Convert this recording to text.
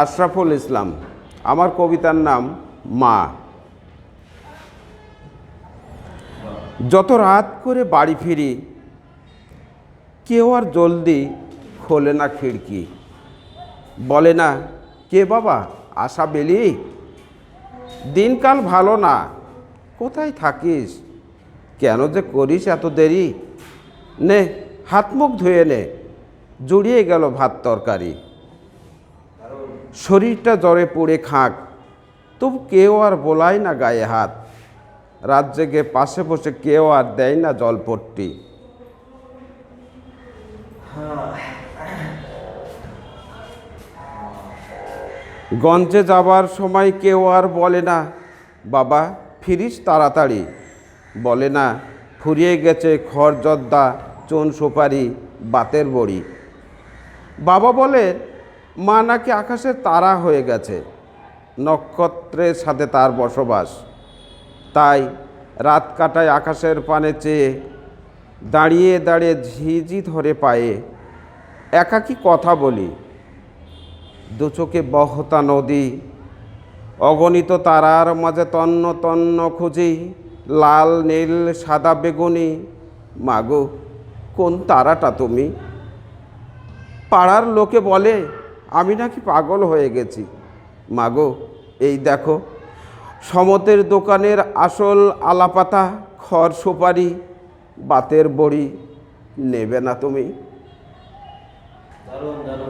আশরাফুল ইসলাম। আমার কবিতার নাম মা। যত রাত করে বাড়ি ফিরি, কেউ আর জলদি খোলে না খিড়কি। বলে না, কে বাবা, আশা বেলি? দিনকাল ভালো না, কোথায় থাকিস? কেন যে করিস এত দেরি? নে, হাত মুখ ধুয়ে নে। জুড়িয়ে গেল ভাত তরকারি। শরীরটা জ্বরে পড়ে খাক। তবু কেউ আর বোলায় না গায়ে হাত। রাত জেগে পাশে বসে কেউ আর দেয় না জলপট্টি। গঞ্জে যাবার সময় কেউ আর বলে না, বাবা, ফিরিস তাড়াতাড়ি। বলে না, ফুরিয়ে গেছে খড় জর্দা, চুন সুপারি, বাতের বড়ি। বাবা বলে মা নাকি আকাশের তারা হয়ে গেছে, নক্ষত্রের সাথে তার বসবাস। তাই রাত কাটায় আকাশের পানে চেয়ে, দাঁড়িয়ে দাঁড়িয়ে ঝিঝি ধরে পায়ে, একাকি কথা বলি। দু চোখে বহতা নদী, অগণিত তারার মাঝে তন্ন তন্ন খুঁজি, লাল, নীল, সাদা বেগুনি। মাগো, কোন তারাটা তুমি? পাড়ার লোকে বলে আমি নাকি পাগল হয়ে গেছি। মাগো, এই দেখো, সমতের দোকানের আসল আলাপাতা, খড় সুপারি, বাতের বড়ি নেবে না তুমি।